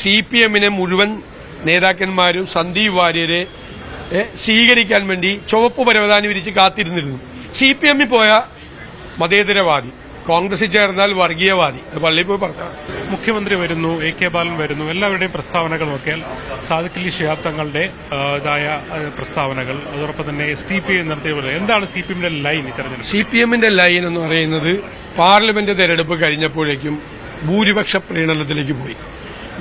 C P എമ്മിനെ മുഴുവൻ നേതാക്കന്മാരും സന്ദീപ് വാര്യരെ സ്വീകരിക്കാൻ വേണ്ടി ചുവപ്പ് പരവതാനി വിരിച്ച് കാത്തിരുന്നിരുന്നു. സി പി എമ്മിൽ പോയ മതേതരവാദി കോൺഗ്രസിൽ ചേർന്നാൽ വർഗീയവാദി അത് പള്ളിയിൽ പോയി പറഞ്ഞു മുഖ്യമന്ത്രി വരുന്നു എ കെ ബാലൻ വരുന്നു എല്ലാവരുടെയും പ്രസ്താവനകൾ നോക്കിയാൽ സാദിഖലി ശിഹാബ് തങ്ങളുടെ ഇതായ പ്രസ്താവനകൾ അതോടൊപ്പം തന്നെ എസ് ടി പി നിർത്തിയ എന്താണ് സി പി എമ്മിന്റെ ലൈൻ ഇത്തരത്തിൽ സി പി എമ്മിന്റെ ലൈൻ എന്ന് പറയുന്നത് പാർലമെന്റ് തെരഞ്ഞെടുപ്പ് കഴിഞ്ഞപ്പോഴേക്കും ഭൂരിപക്ഷ പ്രീണനത്തിലേക്ക് പോയി.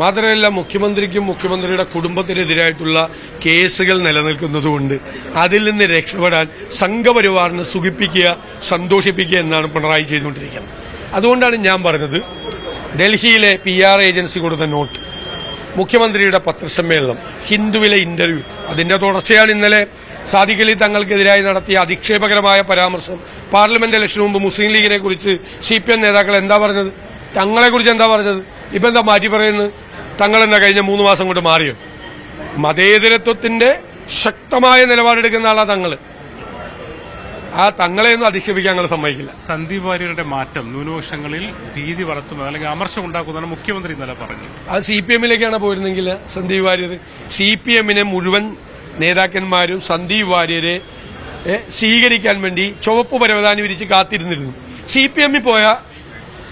മാത്രമല്ല മുഖ്യമന്ത്രിക്കും മുഖ്യമന്ത്രിയുടെ കുടുംബത്തിനെതിരായിട്ടുള്ള കേസുകൾ നിലനിൽക്കുന്നതുകൊണ്ട് അതിൽ നിന്ന് രക്ഷപ്പെടാൻ സംഘപരിവാറിനെ സുഖിപ്പിക്കുക സന്തോഷിപ്പിക്കുക എന്നാണ് പിണറായി ചെയ്തുകൊണ്ടിരിക്കുന്നത്. അതുകൊണ്ടാണ് ഞാൻ പറഞ്ഞത് ഡൽഹിയിലെ പി ആർ ഏജൻസി കൊടുത്ത നോട്ട് മുഖ്യമന്ത്രിയുടെ പത്രസമ്മേളനം ഹിന്ദുവിലെ ഇന്റർവ്യൂ അതിന്റെ തുടർച്ചയാണ് ഇന്നലെ സാദിഖലി തങ്ങൾക്കെതിരായി നടത്തിയ അധിക്ഷേപകരമായ പരാമർശം പാർലമെന്റ് ഇലക്ഷന് മുമ്പ് മുസ്ലിം ലീഗിനെ കുറിച്ച് സി പി എം നേതാക്കൾ എന്താ പറഞ്ഞത്? തങ്ങളെക്കുറിച്ച് എന്താ പറഞ്ഞത്? ഇപ്പം എന്താ മാറ്റി പറയുന്നത്? തങ്ങൾ തന്നെ കഴിഞ്ഞ മൂന്ന് മാസം കൊണ്ട് മാറിയോ? മതേതരത്വത്തിന്റെ ശക്തമായ നിലപാടെടുക്കുന്ന ആളാ തങ്ങൾ. ആ തങ്ങളെയൊന്നും അധിക്ഷേപിക്കാൻ ഞങ്ങൾ സമ്മതിക്കില്ല. സന്ദീപ് വാര്യരുടെ മാറ്റം ന്യൂനപക്ഷങ്ങളിൽ ഭീതി വളർത്തുന്നത് അല്ലെങ്കിൽ അമർഷം ഉണ്ടാക്കുന്നതാണ് മുഖ്യമന്ത്രി ഇന്നലെ പറഞ്ഞു അത് സി പി എമ്മിലേക്കാണ് പോയിരുന്നെങ്കിൽ സന്ദീപ് വാര്യർ സി പി എമ്മിനെ മുഴുവൻ നേതാക്കന്മാരും സന്ദീപ് വാര്യരെ സ്വീകരിക്കാൻ വേണ്ടി ചുവപ്പ് പരവതാനി വിരിച്ച് കാത്തിരുന്നിരുന്നു. സി പി എമ്മിൽ പോയ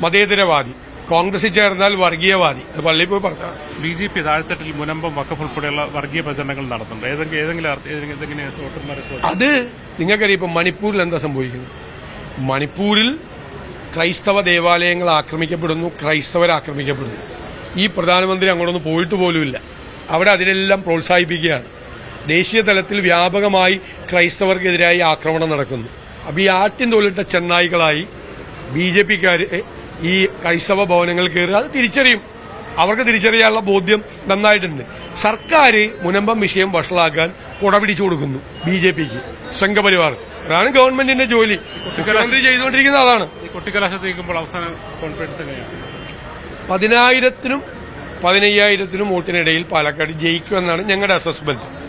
മതേതരവാദി കോൺഗ്രസിൽ ചേർന്നാൽ വർഗീയവാദി. അത് പള്ളിയിൽ പോയി പറഞ്ഞു ബി ജെ പി താഴ്ത്തട്ടിൽ മുനമ്പം വക്കഫ് ഉൾപ്പെടെയുള്ള വർഗീയ പ്രചരണങ്ങൾ നടത്തുന്നുണ്ട്. ഏതെങ്കിലും ഏതെങ്കിലും? അത് നിങ്ങൾക്കറിയാം ഇപ്പം മണിപ്പൂരിൽ എന്താ സംഭവിക്കുന്നത്? മണിപ്പൂരിൽ ക്രൈസ്തവ ദേവാലയങ്ങൾ ആക്രമിക്കപ്പെടുന്നു ക്രൈസ്തവർ ആക്രമിക്കപ്പെടുന്നു. ഈ പ്രധാനമന്ത്രി അങ്ങോട്ടൊന്നും പോയിട്ട് പോലുമില്ല. അവിടെ അതിനെല്ലാം പ്രോത്സാഹിപ്പിക്കുകയാണ്. ദേശീയ തലത്തിൽ വ്യാപകമായി ക്രൈസ്തവർക്കെതിരായി ആക്രമണം നടക്കുന്നു. അപ്പോൾ ഈ ആട്ടിൻ തൊലിട്ട ചെന്നായികളായി ബി ജെ പിക്കാർ ഈ ക്രൈസ്തവ ഭവനങ്ങൾ കയറുക അത് തിരിച്ചറിയും. അവർക്ക് തിരിച്ചറിയാനുള്ള ബോധ്യം നന്നായിട്ടുണ്ട്. സർക്കാർ മുനമ്പം വിഷയം വഷളാക്കാൻ കുടപിടിച്ചു കൊടുക്കുന്നു ബി ജെ പിക്ക്. സംഘപരിവാർ. അതാണ് ഗവൺമെന്റിന്റെ ജോലി. മുഖ്യമന്ത്രി ചെയ്തുകൊണ്ടിരിക്കുന്നത് അതാണ്. അവസാന കോൺഫിഡൻസ് പതിനായിരത്തിനും പതിനയ്യായിരത്തിനും വോട്ടിനിടയിൽ പാലക്കാട് ജയിക്കുമെന്നാണ് ഞങ്ങളുടെ അസസ്മെന്റ്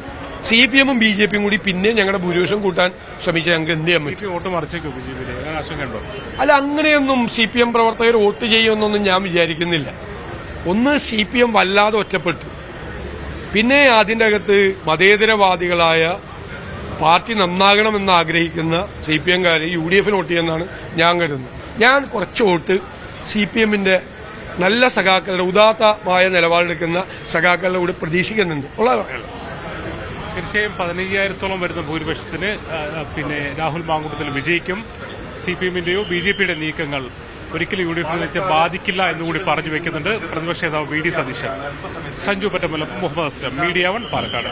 സി പി എമ്മും ബി ജെ പിയും കൂടി പിന്നെ ഞങ്ങളുടെ ഭൂരിപക്ഷം കൂട്ടാൻ ശ്രമിച്ച ഞങ്ങൾക്ക് എന്ത് ചെയ്യാൻ പറ്റും? വോട്ട് മറിച്ചേക്കും ബി ജെ പിയിലെ അല്ല അങ്ങനെയൊന്നും സി പി എം പ്രവർത്തകർ വോട്ട് ചെയ്യുമെന്നൊന്നും ഞാൻ വിചാരിക്കുന്നില്ല. ഒന്ന് സി പി എം വല്ലാതെ ഒറ്റപ്പെട്ടു. പിന്നെ അതിന്റെ അകത്ത് മതേതരവാദികളായ പാർട്ടി നന്നാകണമെന്ന് ആഗ്രഹിക്കുന്ന സി പി എംകാരെ യു ഡി എഫിന് വോട്ട് ചെയ്യുന്നതാണ് ഞാൻ കരുതുന്നത്. ഞാൻ കുറച്ച് വോട്ട് സി പി എമ്മിന്റെ നല്ല സഖാക്കളുടെ ഉദാത്തമായ നിലപാടെടുക്കുന്ന സഖാക്കളുടെ കൂടെ പ്രതീക്ഷിക്കുന്നുണ്ട്. ഉള്ള പറയാനുള്ളത് തീർച്ചയായും പതിനയ്യായിരത്തോളം വരുന്ന ഭൂരിപക്ഷത്തിന് പിന്നെ രാഹുൽ മാങ്കൂട്ടത്തിൽ വിജയിക്കും. സി പി എമ്മിന്റെയോ ബി ജെ പിയുടെ നീക്കങ്ങൾ ഒരിക്കലും യു ഡി എഫിനെ ബാധിക്കില്ല എന്നുകൂടി പറഞ്ഞു വെക്കുന്നുണ്ട് പ്രതിപക്ഷ നേതാവ് വി ഡി സതീശൻ. സഞ്ജു പറ്റമലപ്പം മുഹമ്മദ് അസ്ലം മീഡിയ വൺ പാലക്കാട്.